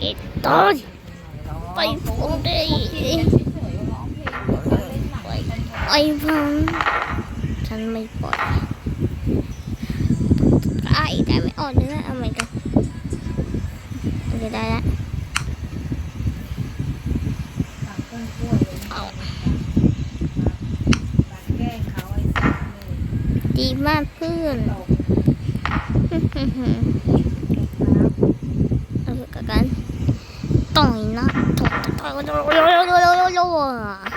เอ็ดต้นไปพูดดิไปไปฟังฉันไม่ปล่อยไอ้ได้ไม่อ่อนเลยนะเอาใหม่กันโอเคได้แล้วเอาดีมากเพื่อนเอาไปกันต่อย นะต่อยต่อยต่อยต่อยต่อยต่อยต่อย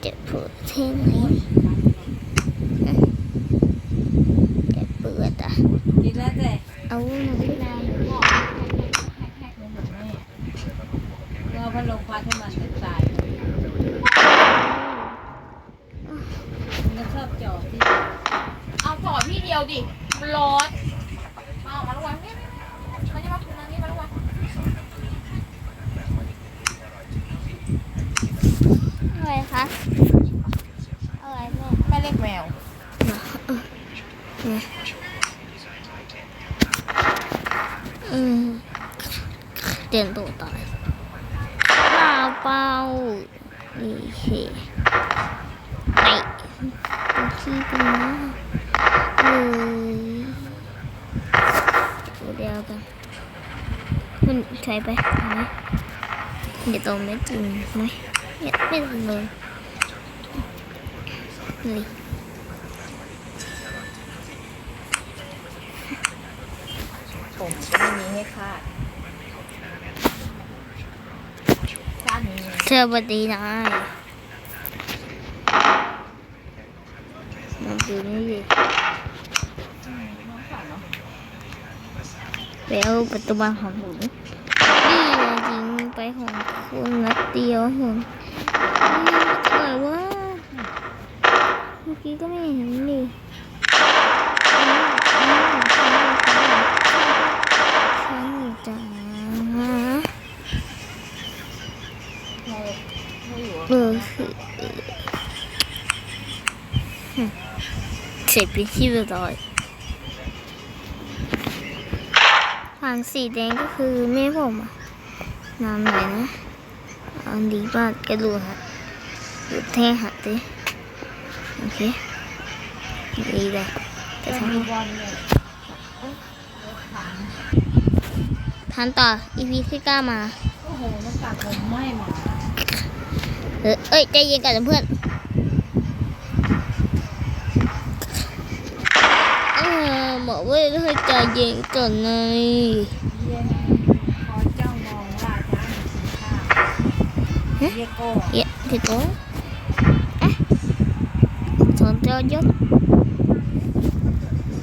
เจ็บปวดที่ไหนเจ็บปวดอะกินแล้วแต่เอาหน่อยนะเราพัดลมพัดให้มันตายมันชอบจอดที่เอาจอดพี่เดียวดิ ร้อนมาออกมาลูกวันนี่มันจะมาคุณนนี่มาลูกวัน อะไรคะอะไรแม่แม่เล็กแมวอืมเตียนตัวตายหน้าเป้านี่สิไอ้ตัวขี้เป็นหน้าเลยตัวเดียวกันมันใช้ไปไหมเดี๋ยวตรงไม่จริงไหม เนี่ยไม่ถึงเลยนี่ผมก็ไม่มีให้คาดคาดนี้เธอบัดีนายมันคือนี่ดิไปเอาประตูบ้านของผมนี่เรายิงไปของคุณนัดเดียวเห็ อะไรวะเมื่อกี้ก็ไม่เห็นนี่ใช่จ้าเบอร์คือเสร็จไปที่เรียบร้อยฝั่งสีแดงก็คือแม่ผมอะนามไหนนะอันดีมากกระดูกหัก หรือแท่หักดิโอเคดีเลยแต่ทำดูบอลเนี่ยทันต่อ EP ที่เก้ามาโอ้โหน้ำตาผมไหม้หมดเออเอ้ยใจเย็นก่อนนะเพื่อนเออบอกว่าให้ใจเย็นก่อนไงเย็นพอจ้องมองว่าช้างกินข้าวเรียกโก้เยอะที่ตัวอะ สอนเจ้ายศ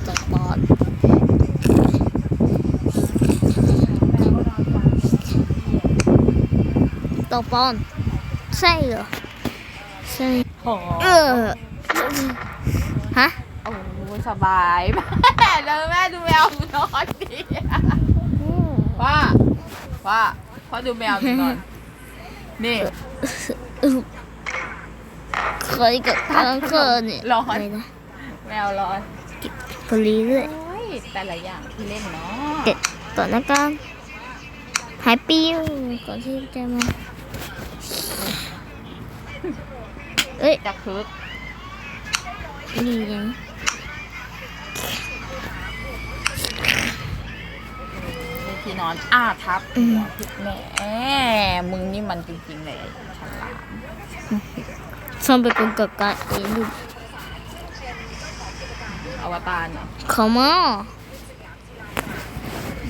ตกบอลแม่ก็นอนฟังตกบอลใช่เหรอใช่โอ้เออฮะโอ้สบายแม่แล้วแม่ดูแมวนอนดิว่าว่าพ่อดูแมวหนูนอนนี่ 可以给他们客你ร้อนแมวร้อน不理解โอ้ยแต่ละอย่างที่เล่นเนาะอนที่，จะมา？เอ้ยจะคึกนี่ยังพี่นอนอ้าทับแหมมึงนี่มันจริงๆเลยฉลาด 300원 가까이อวตารเหรอ 가마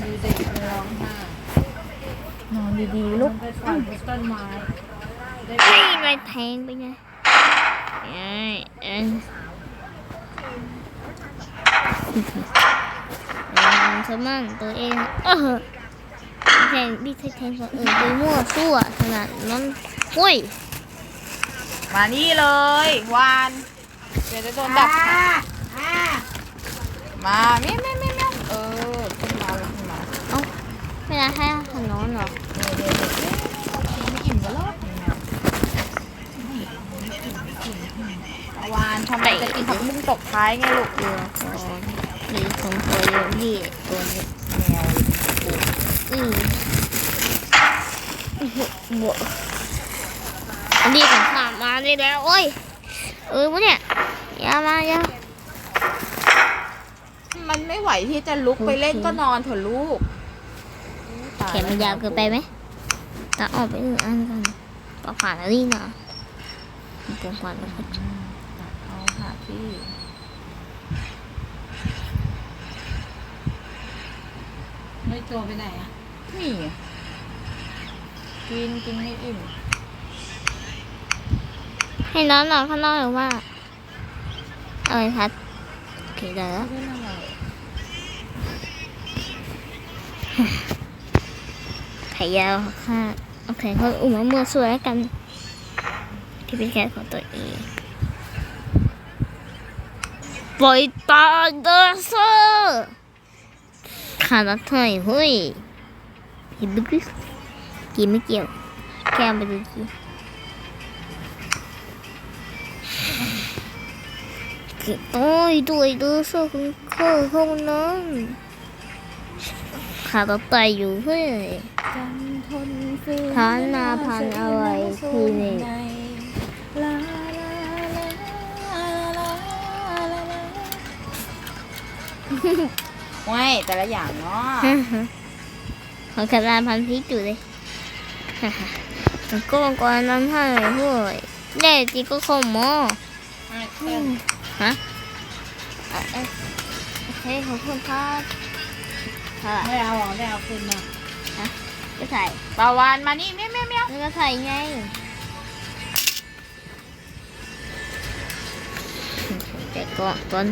ดูเด็กมันร้องไห้นอนดีๆ ลูก ไปปล่อยบนต้นไม้ đi, mày thèn bây nha Ê, ê. Làm sao mà tụi em. Ờ. Thèn ừ, đi thèn thèn vào ở dưới mua xua Thằng là nó Ui. มานี่เลยวานเดี๋ยวจะโดนดับอ่าอ่ามาเมี้ยวเมี้ยวเมี้ยวเมี้ยวเออขึ้นมาแล้วขึ้นมาไม่ได้ให้ขนมหรอเนี่ยเนี่ยเนี่ยไม่อิ่มก็รอดวานทำไมจะกินผักบุ้งตกท้ายไงลูกเรือของมีของตัวเดียวนี่ตัวนี้แมวเลยอืมบวอันนี้ของข้า มาได้แล้วโอ้ยเออวะเนี่ยอย่ามาอย่ามันไม่ไหวที่จะลุกไปเล่นก็นอนเถอะลูกแขนมันยาวเกินไปไหมตัดออกไปหนึ่งอันก่อนก็ผ่านแล้วนี่นะผมผ่านแล้วครับเอาหาที่ไม่ตัวไปไหนอะนี่ไงกินกินให้อิ่ม ให้น้องนอนข้างนอกหรือว่าเอ้ยครับโอเคได้แล้วเล่นอะไข่ยาวค่ะโอเคเขาอุ้มมามือสวยแล้วกัน ที่เป็นแค่ของตัวเองปล่อยตาเดอร์เซอร์ขาดเท่าไหร่เฮ้ยเห็นบึกกินไม่เกี่ยว แค่เอาไปดูกิ โอ้ยด้วยเดอร์เซอร์คุณเข้าห้องน้ำขาดตาอยู่เฮ้ยจันทนฟื้นฐานนาพันอะไรคือนี่ลาลาลาลาลาลาไม่แต่ละอย่างเนาะของกระดานพันพิษอยู่เลยมันก็มังกรน้ำท่าไหนห้วยแน่จริงก็คงหมอ ฮะอะเอ๊ะโอเคขอบคุณครับค่ะไม่เอาหรอไม่เอาคืนมาก็ใส่ปลาวานมานี่เมียวเมียวเมียวแล้วก็ใส่ไงแต่ก่อนตอน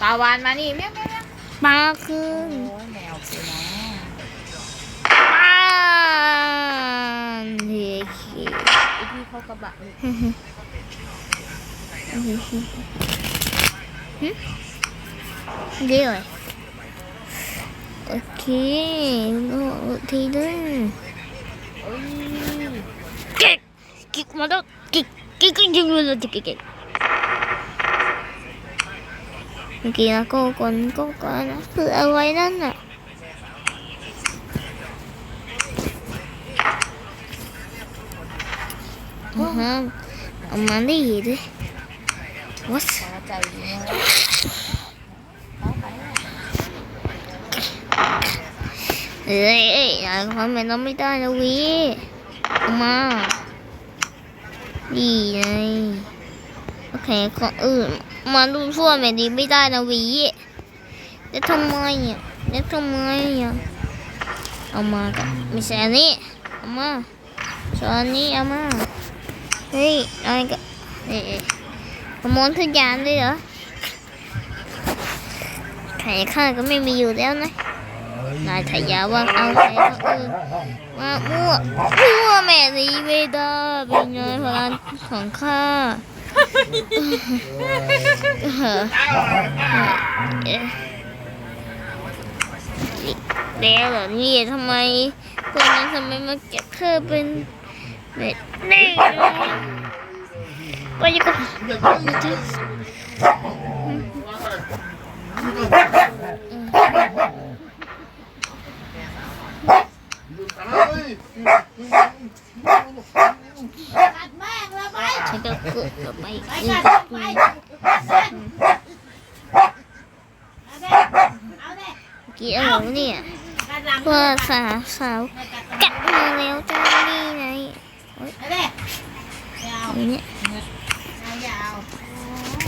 ปลาวานมานี่เมียวเมียวเมียวมาคืนโอ้ยแมวคือนะป้านเฮ้ยไอพี่เขากระบะลูก เดี๋ยวโอเคโอ้ทีนึงกิ๊กกิ๊กมาแล้วกิ๊กกิ๊กกิ๊กกิ๊กเลยกิ๊กกิ๊กเมื่อกี้นะก็ก่อนก็ก่อนนะคืออะไรนั่นน่ะอือฮะเอามาดิดิ what ใจดีเอ้ยเอ้ยอย่าทำแบบนั้นไม่ได้นะวีเอามา ดีไงโอเคก่อนอื่นมาดูส่วนแบบนี้ไม่ได้นะวีจะทำไมเนี่ยจะทำไมเนี่ยเอามากับไม่ใช่อันนี้เอามาส่วนอันนี้เอามา เฮ้ยอะไรกันเอ้ยเอ้ย ขโมยทุกอย่างเลยเหรอไข่ข้าก็ไม่มีอยู่แล้วนะนายขยาว่าเอาไปก็เออมามั่วมั่วแม่ดีไม่ได้เป็นไงพลังของข้าแล้วเหรอนี่ทำไมคนนั้นทำไมมาเก็บเธอเป็นเบ็ดนี่ก็ยังก็ฉันก็เกิดกับไปอีกกี่อะไรวะเนี่ยเพื่อสาวสาวกัด มาแล้วจ้านี่ไงอย่างเ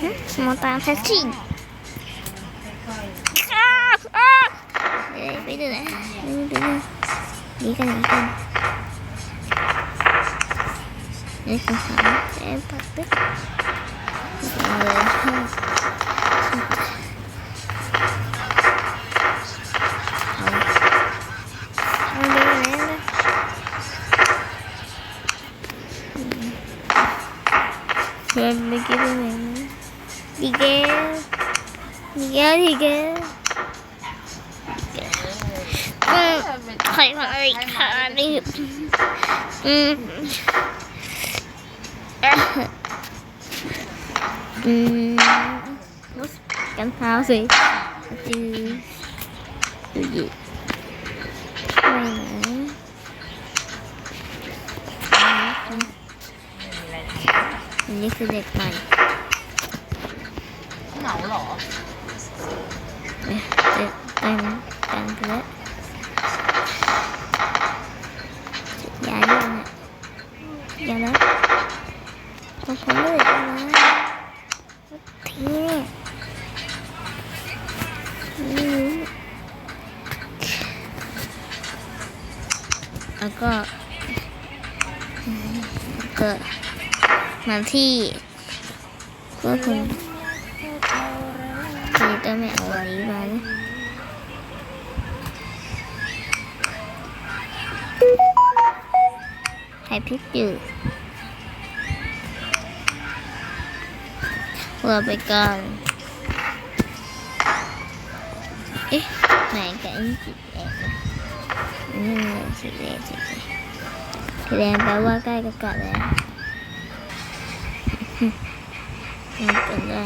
Small time taxi. Ah! Ah! Wait a minute. Wait a minute. Đi cái này con. Đây không phải. Em bắt tức. Rồi. Nasıl cảnh thao gì Chứ Từ gì Này như sẽ đẹp này Nấu lỏ Đây, đây, đây, đây, đây, đây, đây, đây, đây, đây, đây, đây, đây, đây, đây, นี่แล้วก็แล้วก็มาที่ก็คุณคือจะไม่เอาอันนี้มานะไข่พริกจืด เราไปก่อนเอ๊ะไหนกันสีแดงนะนี่ไงสีแดงสีแดงสีแดงแปลว่าใกล้กับกัดแล้วมันเป็นได้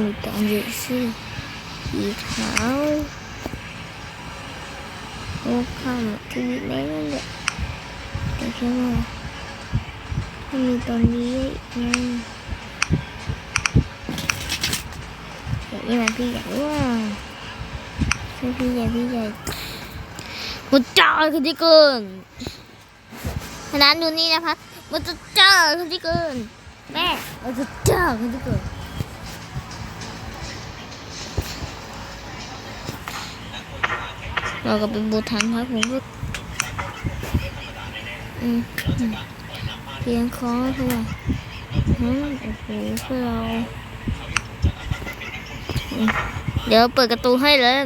มีการยืดสี สีขาวโอ้ข้ามที่แม่นั่นแหละแต่แค่ว่าถ้ามีตอนนี้อีกไงแต่นี่มันพี่ใหญ่ว่าใช่พี่ใหญ่พี่ใหญ่มันจ้าขึ้นที่เกินขนาดดูนี่นะพัดมันจะจ้าขึ้นที่เกินแม่มันจะจ้าขึ้นที่เกิน เราก็เป็นบูทันครับผมก็อืมอืมเพียงคอเท่าไหร่อืมโอ้โหพวกเราเดี๋ยวเปิดประตูให้เลย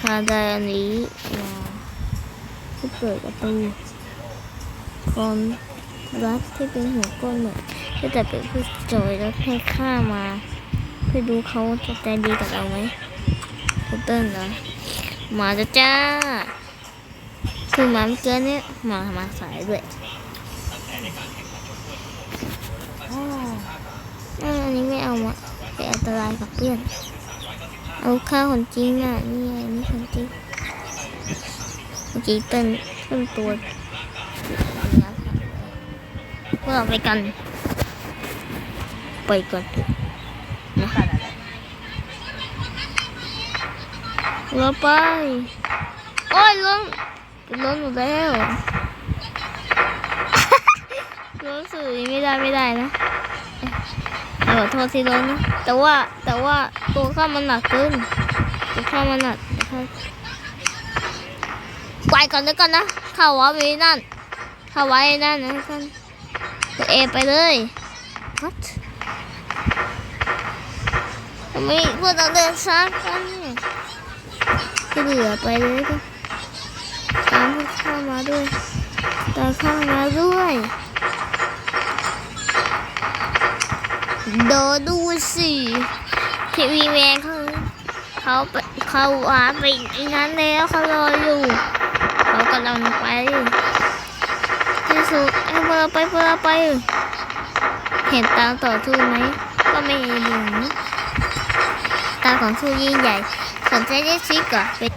คาไดอันนี้มาที่เปิดประตูคนรัดที่เป็นหัวก้นเนี่ยก็จะเป็นผู้โจยแล้วให้ข้ามา เพื่อดูเขาจะใจดีกับเราไหมคุเติ้ลเหรอ หมาจ้าจ้าคือหมาเมื่อกี้เนี่ยมามาสายด้วยอ๋อนนี้ไม่เอามาไปอันตรายกับเพื่อน เอาข้าวคนจริงอะ นี่ไงนี่คนจริงเมื่อกี้เต้นเต้นตัวพวกเราไปกัน ไปก่อนนะ เราไป โอ้ยล้มล้มหมดแล้วล้มสื่อไม่ได้ไม่ได้นะเออขอโทษที่ล้มนะแต่ว่าแต่ว่าตัวข้ามันหนักเกินตัวข้ามันหนักเดี๋ยวข้าไปก่อนแล้วกันนะเข้าไว้ไว้นั่นเข้าไว้นั่นนะกันตัวเอไปเลย what ทำไมพวกเราเดินช้ากันเนี่ย ที่เหลือไปเลยก็ตามเข้ามาด้วยตามเข้ามาด้วย โดดูสิทีวีแมนเขาเขาไปเขาวาไปอีกนั้นแล้วเขารออยู่ เขากำลังไปที่สุดให้พวกเราไปพวกเราไป เห็นตาต่อสู้ไหมก็ไม่เห็นตาของสู้ยิ่งใหญ่ สนใจเรียกชิกเหรอเป็น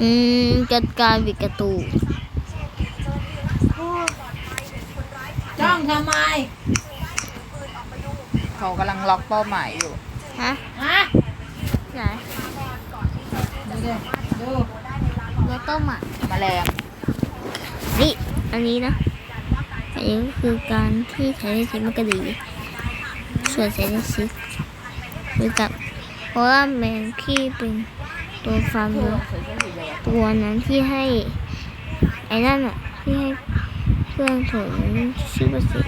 อืมจัดการวิดกระตูจ้องทำไม เขากำลังล็อกเป้าหมายอยู่ ฮะ ฮะ ไหน ดูดิดูรถต้มอะแมลงนี่ อันนี้นะ อันนี้ก็คือการที่ใช้เรียกชิกมันกระดี ส่วนใช้เรียกชิกคือกับ เพราะว่าแมงที่เป็นตัวฟาร์มตัวนั้นที่ให้ไอ้นั่นอะที่ให้เพื่อนผมชื่อประสิ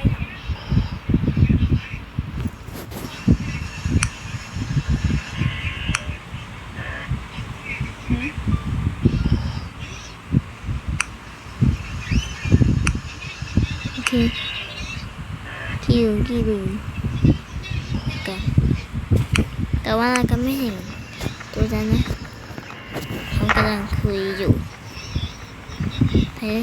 โอเคที่ดูที่ดู แต่ว่าเราก็ไม่เห็นตัวนั้นนะเขากำลังคุยอยู่เฮ้